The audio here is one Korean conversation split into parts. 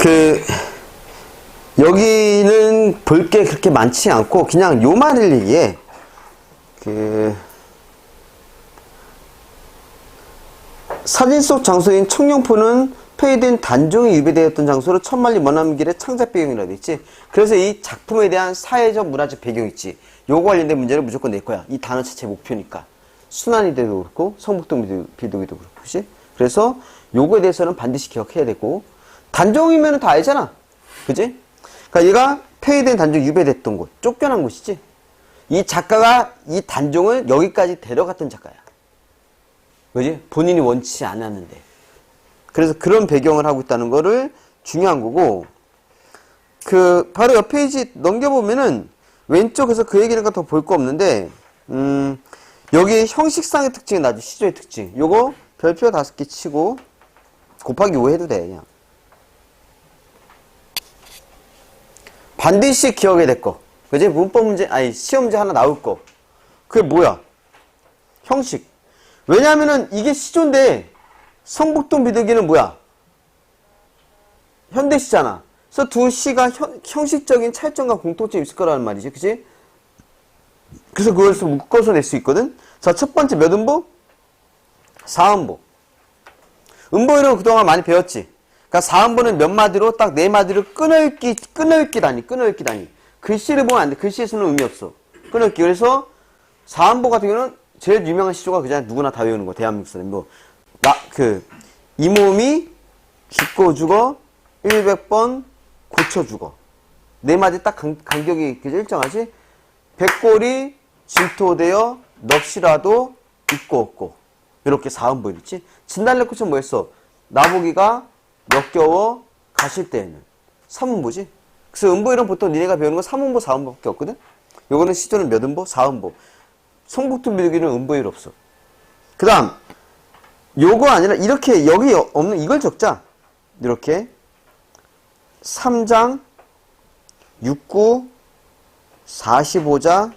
그 여기는 볼 게 그렇게 많지 않고 그냥 요만을 얘기해. 그 사진 속 장소인 청룡포는 폐위된 단종이 유배되었던 장소로 천만리 머나먼길의 창작 배경이라고 돼 있지. 그래서 이 작품에 대한 사회적 문화적 배경 있지. 요거 관련된 문제를 무조건 낼 거야. 이 단어 자체 목표니까. 순환이대도 그렇고 성북동 비도- 비도기도 그렇고, 그렇지? 그래서 요거에 대해서는 반드시 기억해야 되고 단종이면 다 알잖아, 그지? 그러니까 얘가 폐위된 단종 유배됐던 곳, 쫓겨난 곳이지. 이 작가가 이 단종을 여기까지 데려갔던 작가야. 그지? 본인이 원치 않았는데. 그래서 그런 배경을 하고 있다는 거를 중요한 거고, 그, 바로 옆 페이지 넘겨보면은, 왼쪽에서 그 얘기는 더 볼 거 없는데, 음, 여기 형식상의 특징이 나죠. 시조의 특징. 요거 별표 다섯 개 치고, 곱하기 5 해도 돼, 그냥. 반드시 기억해야 될 거. 그지? 문법 문제, 아니, 시험 문제 하나 나올 거. 그게 뭐야? 형식. 왜냐면은 이게 시조인데, 성북동 비둘기는 뭐야? 현대시잖아. 그래서 두 시가 현- 형식적인 차이점과 공통점이 있을 거라는 말이지. 그지? 그래서 그걸 좀 묶어서 낼 수 있거든? 자, 첫 번째 몇 음보? 4음보. 음보 이런 거 그동안 많이 배웠지? 그러니까 4음보는 몇 마디로 딱 네 마디로 단위, 끊어읽기 단위. 글씨를 보면 안 돼. 글씨에서는 의미 없어. 끊어읽기. 그래서 4음보 같은 경우는 제일 유명한 시조가 그냥 누구나 다 외우는 거. 대한민국 사람. 뭐, 나, 그, 이 몸이 죽고 죽어 100번 고쳐 죽어. 네 마디 딱 간, 그죠? 일정하지? 백골이 진토되어 넋이라도 있고 없고 이렇게 사음보 있지 진달래꽃은 뭐였어? 나보기가 역겨워 가실 때에는. 삼음보지? 그래서 음보 이런 보통 니네가 배우는 건 삼음보 사음보밖에 없거든? 요거는 시조는 몇 음보? 사음보. 성북도 밀기는 음보 일 없어. 그 다음 요거 아니라 이렇게 여기 없는 이걸 적자. 이렇게. 3장 69 45자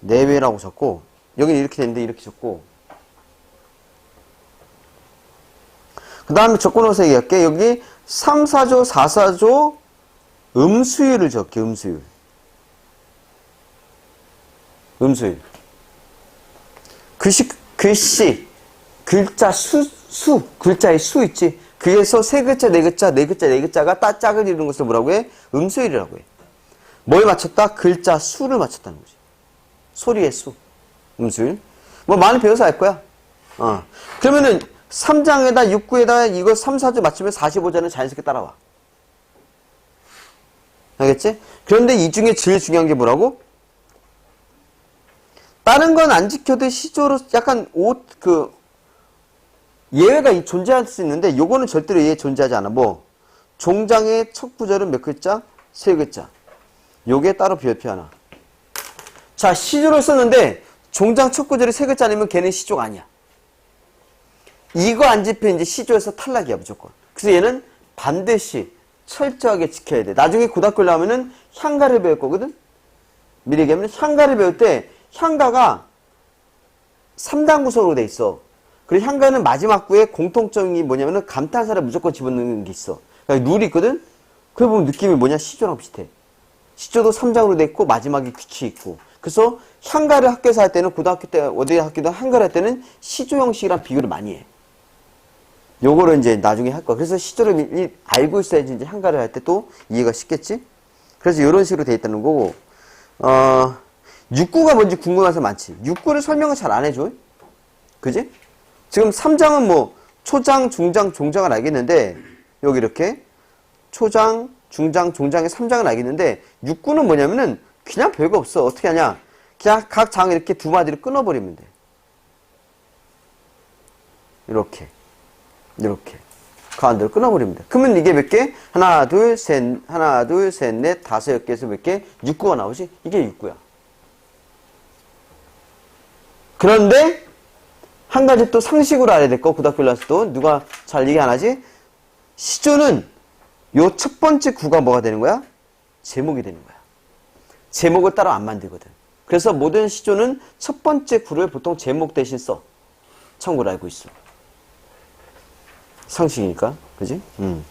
내외라고 적고 여기는 이렇게 되는데 이렇게 적고 그 다음에 적고놓아서 얘기할게 여기 3, 4조, 4, 4조 음수율을 적게 음수율 음수율 글씨 글씨 글자 수, 수 글자의 수 있지 그래서 세 글자 네 글자 네 글자 네 글자가 따 짝을 이루는 것을 뭐라고 해 음수율이라고 해 뭘 맞췄다? 글자 수를 맞췄다는 거지. 소리의 수. 음수율. 뭐 많이 배워서 알 거야. 어. 그러면은 3장에다 6구에다 이거 3, 4주 맞추면 45자는 자연스럽게 따라와. 알겠지? 그런데 이 중에 제일 중요한 게 뭐라고? 다른 건 안 지켜도 시조로 약간 옷, 그, 예외가 존재할 수 있는데 요거는 절대로 예외 존재하지 않아. 뭐, 종장의 첫 구절은 몇 글자? 세 글자. 요게 따로 별표 하나. 자, 시조를 썼는데 종장 첫 구절이 세 글자 아니면 걔는 시조가 아니야. 이거 안 집혀 이제 시조에서 탈락이야 무조건. 그래서 얘는 반드시 철저하게 지켜야 돼. 나중에 고등학교 나오면은 향가를 배울 거거든. 미리 얘기하면 향가를 배울 때 향가가 3단 구성으로 돼 있어. 그리고 향가는 마지막 구에 공통점이 뭐냐면은 감탄사를 무조건 집어넣는 게 있어. 그러니까 룰이 있거든. 그래 보면 느낌이 뭐냐 시조랑 비슷해. 시조도 3장으로 돼 있고 마지막에 귀치 있고 그래서 향가를 학교에서 할 때는 고등학교 때 어디 학교도 향가를 할 때는 시조 형식이랑 비교를 많이 해. 요거를 이제 나중에 할 거야. 그래서 시조를 미- 알고 있어야지 이제 향가를 할 때 또 이해가 쉽겠지? 그래서 이런 식으로 돼 있다는 거고 어 육구가 뭔지 궁금해서 많지. 육구를 설명을 잘 안 해줘. 그지? 지금 3장은 뭐 초장, 중장, 종장을 알겠는데 여기 이렇게 초장, 중장, 종장의 3장은 알겠는데 6구는 뭐냐면은 그냥 별거 없어. 어떻게 하냐? 그냥 각 장 이렇게 두 마디로 끊어버리면 돼. 이렇게. 이렇게. 가운데로 끊어버리면 돼. 그러면 이게 몇 개? 하나, 둘, 셋, 하나, 둘, 셋, 넷, 다섯, 개에서 몇 개? 6구가 나오지? 이게 6구야. 그런데 한 가지 또 상식으로 알아야 될 거, 또 누가 잘 얘기 안 하지? 시조는 요 첫 번째 구가 뭐가 되는 거야? 제목이 되는 거야. 제목을 따로 안 만들거든. 그래서 모든 시조는 첫 번째 구를 보통 제목 대신 써. 참고로 알고 있어. 상식이니까. 그지? 음.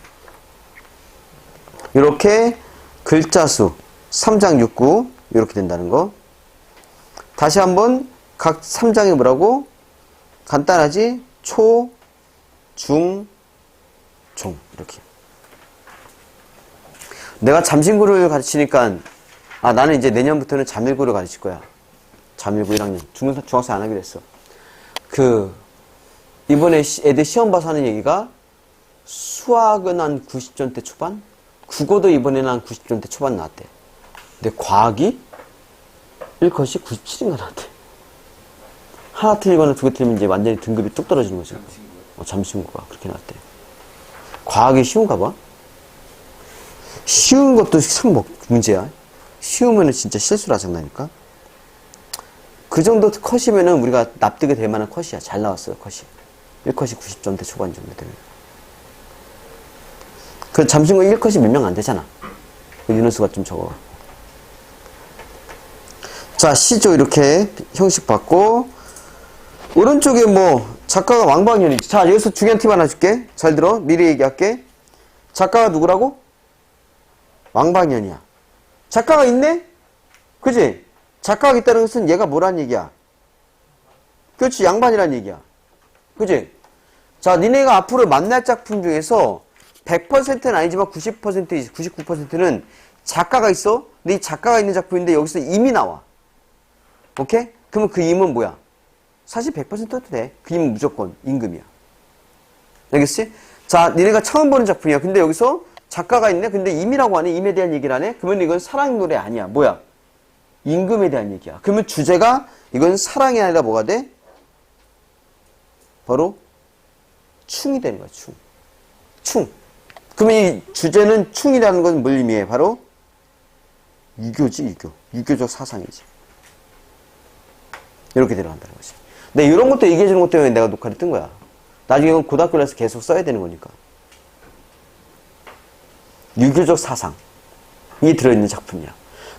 이렇게 글자 수 3장 6구 이렇게 된다는 거. 다시 한번 각 3장이 뭐라고? 간단하지? 초, 중, 종 이렇게. 내가 잠신구를 가르치니까 아 나는 이제 내년부터는 잠일구를 가르칠 거야. 잠일구 1학년. 중학생 안 하기로 했어. 그 이번에 시- 애들 시험 봐서 하는 얘기가 수학은 한 90점대 초반? 국어도 이번에는 한 90점대 초반 나왔대. 근데 과학이 1컷이 97인가 나왔대. 하나 틀리거나 두 개 틀리면 이제 완전히 등급이 뚝 떨어지는 거죠. 어, 잠시문구가 그렇게 나왔대. 과학이 쉬운가 봐. 쉬운 것도 참 뭐- 문제야. 쉬우면은 진짜 실수라 장난이니까. 그 정도 컷이면은 우리가 납득이 될 만한 컷이야. 잘 나왔어요, 컷이. 1컷이 90점대 초반 정도 되면. 그 잠시만 1컷이 몇 명 안 되잖아. 그 인원수가 좀 적어. 자, 시조 이렇게 형식 받고, 오른쪽에 뭐, 작가가 왕방현이지. 자, 여기서 중요한 팁 하나 줄게. 잘 들어. 미리 얘기할게. 작가가 누구라고? 왕방현이야. 작가가 있네? 그지? 작가가 있다는 것은 얘가 뭐란 얘기야? 그렇지, 양반이란 얘기야. 그지? 자, 니네가 앞으로 만날 작품 중에서 100%는 아니지만 90%, 99%는 작가가 있어? 근데 이 작가가 있는 작품인데 여기서 임이 나와. 오케이? 그러면 그 임은 뭐야? 사실 100%도 돼. 그 임은 무조건 임금이야. 알겠지? 자, 니네가 처음 보는 작품이야. 근데 여기서 작가가 있네? 근데 임이라고 하네? 임에 대한 얘기를 하네? 그러면 이건 사랑 노래 아니야. 뭐야? 임금에 대한 얘기야. 그러면 주제가 이건 사랑이 아니라 뭐가 돼? 바로 충이 되는 거야, 충. 충. 그러면 이 주제는 충이라는 건 뭘 의미해? 바로 유교지, 유교. 유교적 사상이지. 이렇게 들어간다는 거지. 근데 이런 것도 얘기해 주는 것 때문에 내가 녹화를 뜬 거야. 나중에 이건 고등학교에서 계속 써야 되는 거니까. 유교적 사상이 들어있는 작품이야.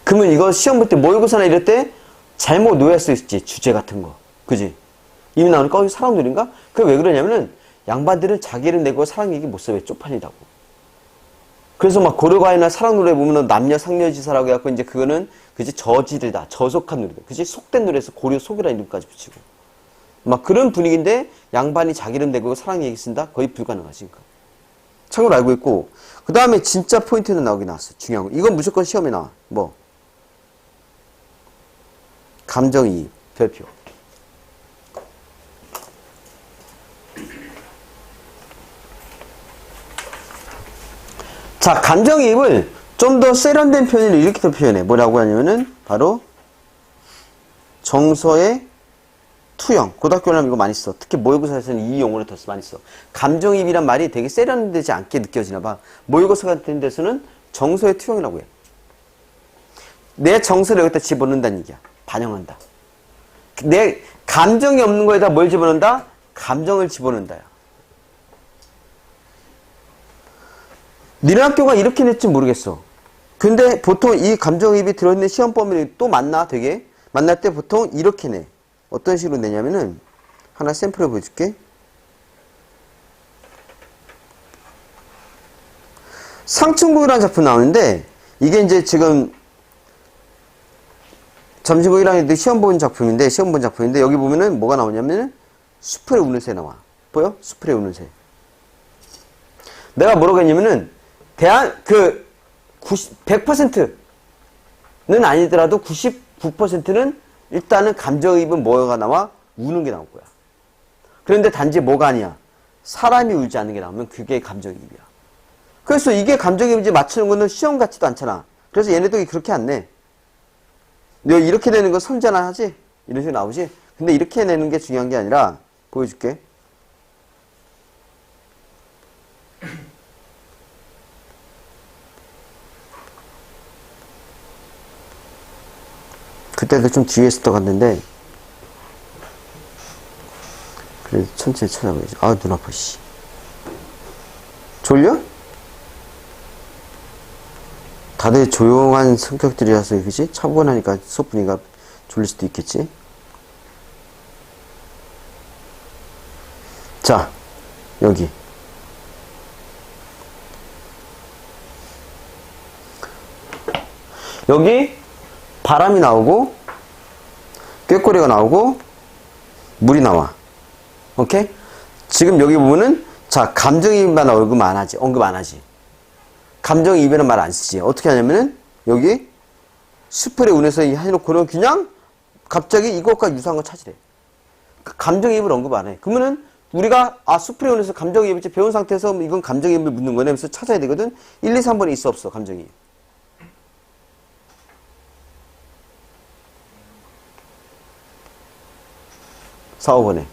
그러면 이거 시험 볼 때 모의고사나 이럴 때 잘못 오해할 수 있지. 주제 같은 거. 그지? 이미 나오니까 어, 사랑놀인가? 그게 왜 그러냐면은 양반들은 자기를 내고 사랑 얘기 못 써. 왜 쪽팔리다고. 그래서 막 고려가이나 사랑노래 보면은 남녀 상녀지사라고 해갖고 이제 그거는 그지 저지들다. 저속한 노래다. 그지 속된 노래에서 고려 속이라는 이름까지 붙이고. 막 그런 분위기인데 양반이 자기 이름 내고 사랑 얘기 쓴다? 거의 불가능하지. 그러니까. 참고로 알고 있고 그 다음에 진짜 포인트는 나오긴 나왔어. 중요한 거. 이건 무조건 시험에 나와. 뭐? 감정이입 별표. 자, 감정이입을 좀 더 세련된 표현을 이렇게 더 표현해. 뭐라고 하냐면은 바로 정서의 투영. 고등학교는 이거 많이 써. 특히 모의고사에서는 이 용어를 더 많이 써. 감정이입이란 말이 되게 세련되지 않게 느껴지나 봐. 모의고사 같은 데서는 정서의 투영이라고 해. 내 정서를 여기다 집어넣는다는 얘기야. 반영한다. 내 감정이 없는 거에다 뭘 집어넣는다? 감정을 집어넣는다야. 니네 학교가 이렇게 낼지 모르겠어. 근데 보통 이 감정이입이 들어있는 시험 범위를 또 만나 되게 만날 때 보통 이렇게 내. 어떤 식으로 내냐면은 하나 샘플을 보여줄게. 상층곡이라는 작품 나오는데 이게 이제 지금 1학년 시험 본 작품인데 시험 본 작품인데 여기 보면은 뭐가 나오냐면은 수풀에 우는 새 나와. 보여? 수풀에 우는 새. 내가 뭐라고 했냐면은 대한 그 90, 100%는 아니더라도 99%는 일단은 감정이입은 뭐가 나와? 우는 게 나올 거야. 그런데 단지 뭐가 아니야? 사람이 울지 않는 게 나오면 그게 감정이입이야. 그래서 이게 감정이입인지 맞추는 거는 시험 같지도 않잖아. 그래서 얘네들이 그렇게 안 내. 너 이렇게 내는 거 선전한 하지? 이런 식으로 나오지? 근데 이렇게 내는 게 중요한 게 아니라 보여줄게. 그때도 좀 뒤에서 떠갔는데 그래 천천히 찾아봐야지. 아 눈 아파 씨. 졸려? 다들 조용한 성격들이라서 그지? 차분하니까 수업 분위기가 졸릴 수도 있겠지? 자 여기. 여기 바람이 나오고 꾀꼬리가 나오고 물이 나와. 오케이? 지금 여기 보면은 자 감정이입만 언급 안 하지. 언급 안 하지. 감정이입이라는 말 안 쓰지. 어떻게 하냐면은 여기 스프레 운에서 해놓고는 그냥 갑자기 이것과 유사한 거 찾으래. 그 감정이입을 언급 안 해. 그러면은 우리가 아 스프레 운에서 감정이입을 배운 상태에서 이건 감정이입을 묻는 거네. 하면서 찾아야 되거든. 1, 2, 3번에 있어 없어 감정이입. 4, 5번에.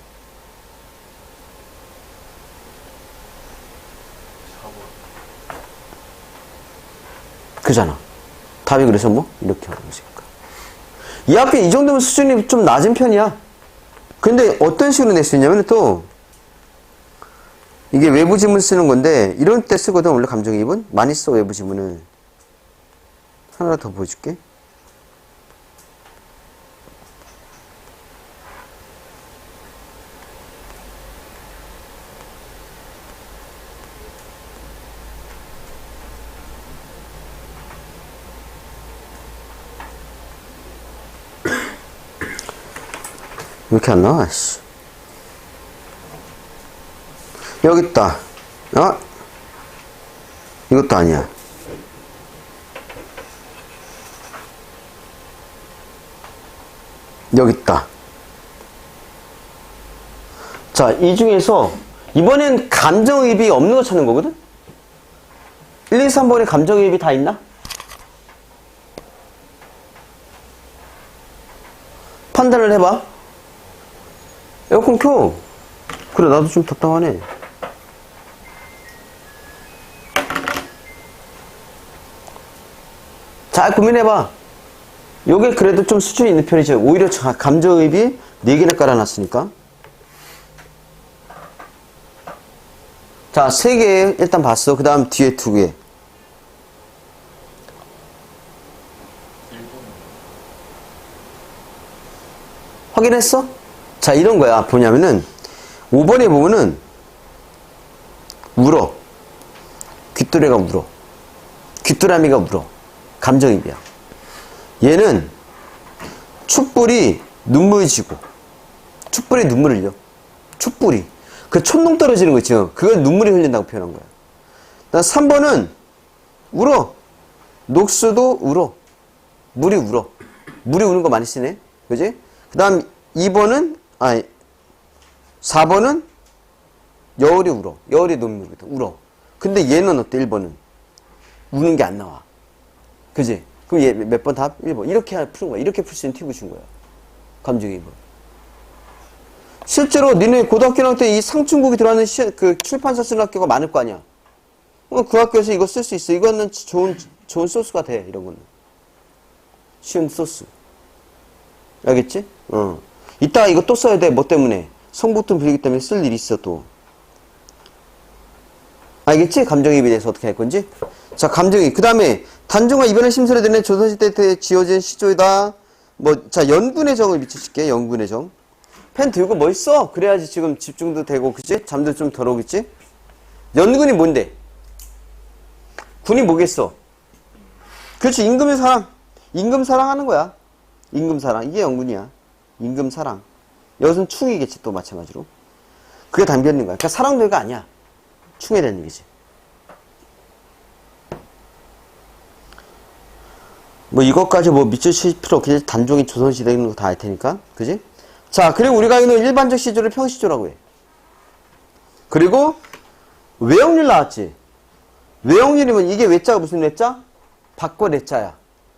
그잖아. 답이 그래서 뭐? 이렇게 하는 거지. 이 학교 이 정도면 수준이 좀 낮은 편이야. 근데 어떤 식으로 낼 수 있냐면 또, 이게 외부 지문 쓰는 건데, 이런 때 쓰거든, 원래 감정이입은. 많이 써, 외부 지문을. 하나 더 보여줄게. 이렇게 안 나와, 씨. 여기 있다. 어? 이것도 아니야. 여기 있다. 자, 이 중에서 이번엔 감정이입이 없는 거 찾는 거거든? 1, 2, 3번에 감정이입이 다 있나? 판단을 해봐. 에어컨 켜. 그래, 나도 좀 답답하네. 잘 고민해봐. 요게 그래도 좀 수준이 있는 편이죠. 오히려 자- 감정입이 4개나 깔아놨으니까. 자, 3개 일단 봤어. 그 다음 뒤에 2개. 확인했어? 자, 이런 거야. 뭐냐면은, 5번에 보면은, 울어. 귓도래가 울어. 귀뚜라미가 울어. 감정입이야. 얘는 촛불이 눈물 지고, 촛불에 눈물을 흘려. 촛불이. 그 촛농 떨어지는 거 있죠. 그걸 눈물이 흘린다고 표현한 거야. 나 3번은 울어. 녹수도 울어. 물이 울어. 물이 우는 거 많이 쓰네. 그지? 그 다음 2번은, 아니, 4번은 여울이 울어. 여울이 눈물이거든. 울어. 근데 얘는 어때? 1번은. 우는 게 안 나와. 그지? 그럼 얘 몇 번 답? 1번. 이렇게 푸는 거야. 이렇게 풀 수 있는 팁을 준 거야. 감정이입은. 실제로 니네 고등학교 때 이 상중국이 들어가는 시, 그 출판사 쓰는 학교가 많을 거 아니야. 어, 그 학교에서 이거 쓸 수 있어. 이거는 좋은, 좋은 소스가 돼. 이런 거는. 쉬운 소스. 알겠지? 어. 이따가 이거 또 써야 돼. 뭐 때문에? 성북등 비리기 때문에 쓸 일이 있어, 또. 알겠지? 감정이입에 대해서 어떻게 할 건지? 자, 감정이입. 그 다음에, 단종과 이변의 심술에 되는 조선시대 때 지어진 시조이다. 뭐, 자, 연군의 정을 미치실게, 연군의 정. 펜 들고 뭐 있어? 그래야지 지금 집중도 되고, 그치? 잠도 좀 덜 오겠지? 연군이 뭔데? 군이 뭐겠어? 그렇지, 임금의 사랑. 임금 사랑하는 거야. 임금 사랑. 이게 연군이야. 임금 사랑. 여기서는 충이겠지, 또 마찬가지로. 그게 담겨 있는 거야. 그러니까 사랑도가 아니야. 충에 대한 얘기지. 뭐 이것까지 뭐 미치실 필요 없겠지. 단종이 조선시대 있는 거 다 알 테니까. 그지? 자, 그리고 우리가 알는 일반적 시조를 평시조라고 해. 그리고 외형률 나왔지. 외형률이면 이게 외자가 무슨 외자? 바꿔 내자야.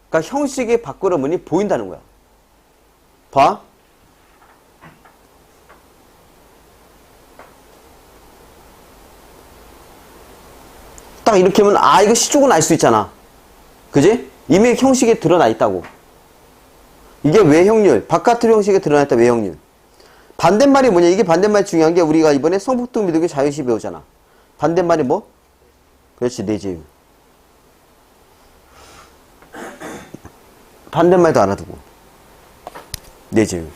그러니까 형식의 바꾸러문이 보인다는 거야. 봐. 딱 이렇게 하면 아 이거 시조군 알수 있잖아. 그지? 이미 형식에 드러나 있다고. 이게 외형률, 바깥으로 형식에 드러나 있다 외형률. 반대말이 뭐냐? 이게 반대말 중요한 게 우리가 이번에 성북동 미덕의 자유시 배우잖아. 반대말이 뭐? 그렇지, 내재유. 반대말도 알아두고. 내재유.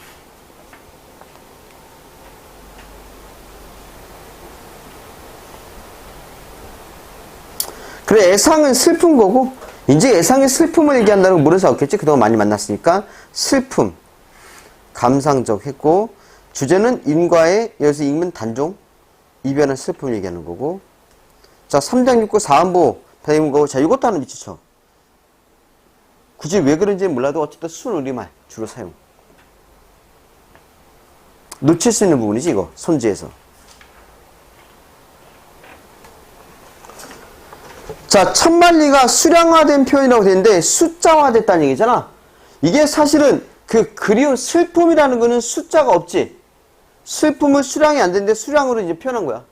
그래, 애상은 슬픈 거고, 이제 예상의 슬픔을 얘기한다는 건 모르는 없겠지? 그동안 많이 만났으니까 슬픔, 감상적 했고 주제는 인과의 여기서 읽는 단종, 이별한 슬픔을 얘기하는 거고 자 3장 6구 4안보 배운 거고 자 이것도 하나 미치죠. 굳이 왜 그런지 몰라도 어쨌든 순 우리말 주로 사용. 놓칠 수 있는 부분이지 이거 손지에서. 자, 천만리가 수량화된 표현이라고 되는데 숫자화됐다는 얘기잖아. 이게 사실은 그 그리운 슬픔이라는 거는 숫자가 없지. 슬픔은 수량이 안 되는데 수량으로 이제 표현한 거야.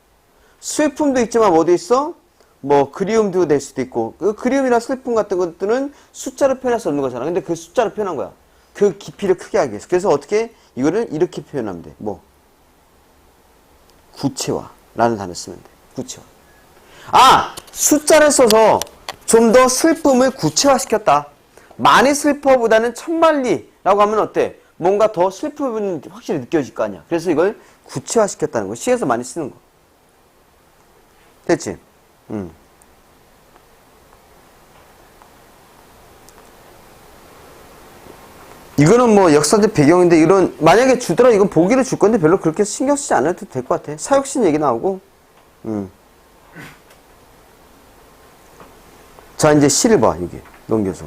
슬픔도 있지만 뭐도 있어? 뭐 그리움도 될 수도 있고 그 그리움이나 슬픔 같은 것들은 숫자로 표현할 수 없는 거잖아. 근데 그 숫자로 표현한 거야. 그 깊이를 크게 하기 위해서. 그래서 어떻게 이거를 이렇게 표현하면 돼. 뭐 구체화라는 단어 쓰면 돼. 구체화. 아! 숫자를 써서 좀 더 슬픔을 구체화시켰다. 많이 슬퍼보다는 천만리라고 하면 어때? 뭔가 더 슬픔은 확실히 느껴질 거 아니야. 그래서 이걸 구체화시켰다는 거. 시에서 많이 쓰는 거. 됐지? 음. 이거는 뭐 역사적 배경인데 이런 만약에 주더라 이건 보기를 줄 건데 별로 그렇게 신경 쓰지 않아도 될 것 같아. 사육신 얘기 나오고. 음. 자, 이제 시를 봐, 여기. 넘겨서.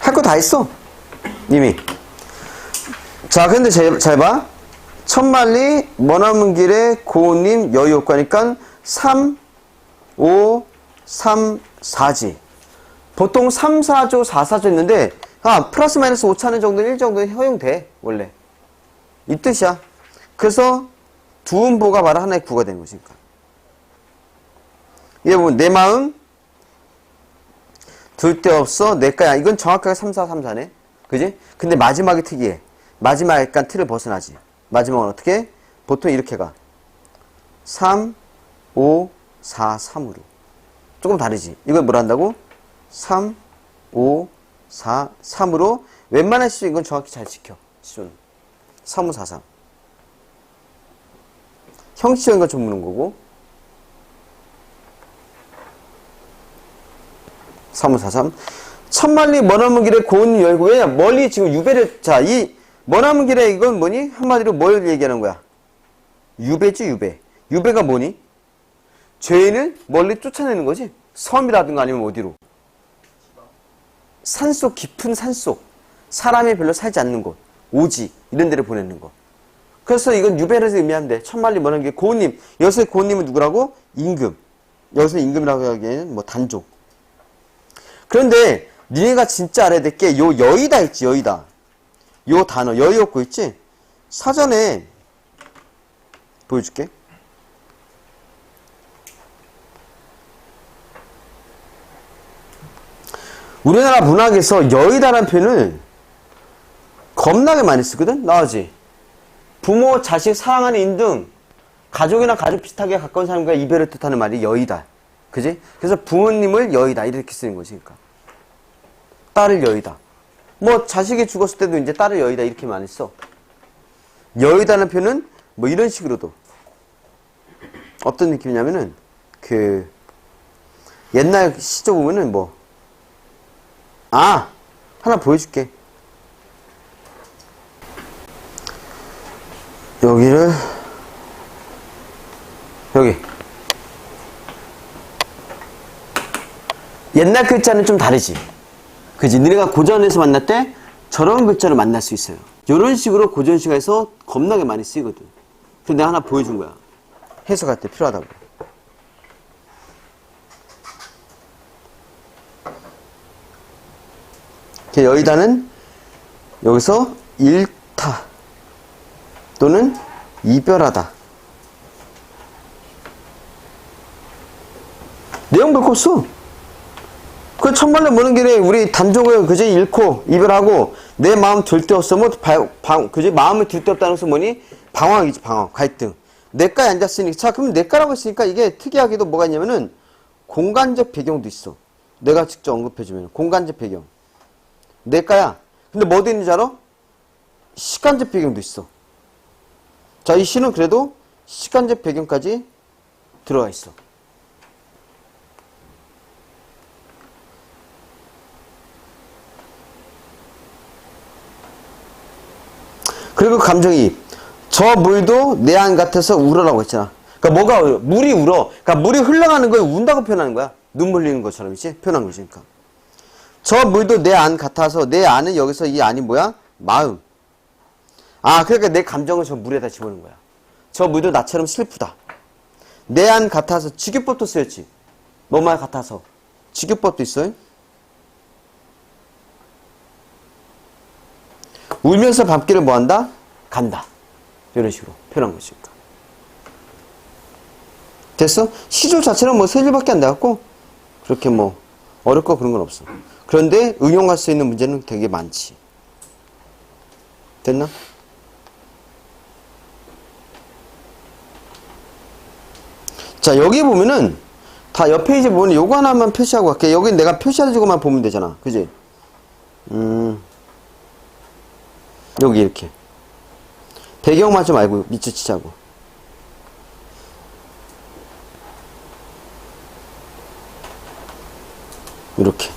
할 거 다 했어. 이미. 자, 근데 잘, 잘 봐. 천만리, 머나먼 길에 고운님, 여유효과니까 3, 5, 3, 4지. 보통 3, 4조, 4, 4조 있는데, 아, 플러스 마이너스 5차는 정도, 1 정도는 허용돼, 원래. 이 뜻이야. 그래서 두 음보가 바로 하나의 구가 되는 것이니까. 얘 보면 내 마음? 둘 데 없어? 내 거야 이건 정확하게 3, 4, 3, 4네. 그지? 근데 마지막이 특이해. 마지막 약간 틀을 벗어나지. 마지막은 어떻게? 보통 이렇게 가. 3, 5, 4, 3으로. 조금 다르지? 이걸 뭘 한다고? 3, 5, 4, 3으로 웬만한 시조 이건 정확히 잘 지켜. 시조는 3, 5, 4, 3 형시적인 걸좀 묻는 거고 3543. 천만리 머나먼 길에 고운 열고, 왜냐, 멀리 지금 유배를, 자, 이 머나먼 길에 이건 뭐니? 한마디로 뭘 얘기하는 거야? 유배지, 유배. 유배가 뭐니? 죄인을 멀리 쫓아내는 거지? 섬이라든가 아니면 어디로? 산속, 깊은 산속. 사람이 별로 살지 않는 곳. 오지. 이런 데를 보내는 거. 그래서 이건 유배를 의미하면 돼. 천만리 머나먼 길 고운님. 여기서 고운님은 누구라고? 임금. 여기서 임금이라고 하기에는 뭐 단족. 그런데 니네가 진짜 알아야 될 게 요 여의다 있지 여의다. 요 단어 여의 없고 있지? 사전에 보여줄게. 우리나라 문학에서 여의다라는 표현을 겁나게 많이 쓰거든? 나오지. 부모 자식 사랑하는 인등 가족이나 가족 비슷하게 가까운 사람과 이별을 뜻하는 말이 여의다. 그지? 그래서 부모님을 여의다 이렇게 쓰는 거지 그러니까 딸을 여의다. 뭐 자식이 죽었을 때도 이제 딸을 여의다 이렇게 많이 써. 여의다는 표현은 뭐 이런 식으로도 어떤 느낌이냐면은 그 옛날 시조 보면은 뭐 아 하나 보여줄게. 여기를 여기 옛날 글자는 좀 다르지. 그지? 너네가 고전에서 만날 때 저런 글자를 만날 수 있어요. 이런 식으로 고전 시가에서 겁나게 많이 쓰이거든. 그래서 내가 하나 보여준 거야. 해석할 때 필요하다고. 여의다는 여기서 일타 또는 이별하다. 내용 몇코 스? 그 천만래 모는 길에 우리 단종을 그제 잃고 이별하고 내 마음 방, 그제 마음을 들데 없다는 것은 뭐니 방황이지 방황 갈등. 내가에 앉았으니까 자 그럼 내가라고 했으니까 이게 특이하게도 뭐가 있냐면은 공간적 배경도 있어. 내가 직접 언급해주면 공간적 배경. 내가야. 근데 뭐도 있는지 알아? 시간적 배경도 있어. 자 이 시는 그래도 시간적 배경까지 들어가 있어 그리고 감정이입. 저 물도 내 안 같아서 울어라고 했잖아. 그러니까 뭐가 울어? 물이 울어. 그러니까 물이 흘러가는 걸 운다고 표현하는 거야. 눈물 흘리는 것처럼 이제 표현한 거지. 그러니까. 저 물도 내 안 같아서 내 안은 여기서 이 안이 뭐야? 마음. 아, 그러니까 내 감정을 저 물에다 집어넣는 거야. 저 물도 나처럼 슬프다. 내 안 같아서 직유법도 쓰였지. 뭐만 같아서. 직유법도 있어요. 울면서 밤길을 뭐 한다? 간다. 이런 식으로 표현한 것이니까. 됐어? 시조 자체는 뭐 세 줄밖에 안 돼갖고, 그렇게 뭐, 어렵고 그런 건 없어. 그런데 응용할 수 있는 문제는 되게 많지. 됐나? 자, 여기 보면은, 다옆 페이지 보면 요거 하나만 표시하고 갈게. 여기 내가 표시해주고만 보면 되잖아. 그지? 음. 여기 이렇게. 배경만 좀 알고 밑줄 치자고. 이렇게.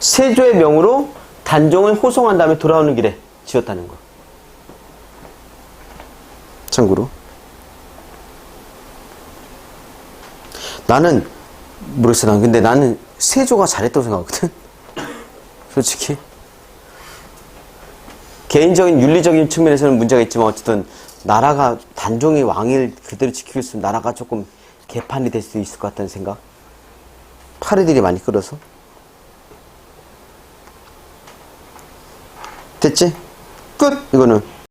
세조의 명으로 단종을 호송한 다음에 돌아오는 길에 지었다는 거. 참고로. 나는, 모르겠어. 난 근데 나는 세조가 잘했다고 생각하거든. 솔직히. 개인적인 윤리적인 측면에서는 문제가 있지만 어쨌든 나라가 단종의 왕을 그대로 지키고 있으면 나라가 조금 개판이 될 수 있을 것 같다는 생각. 파리들이 많이 끌어서. 됐지? 끝! 이거는.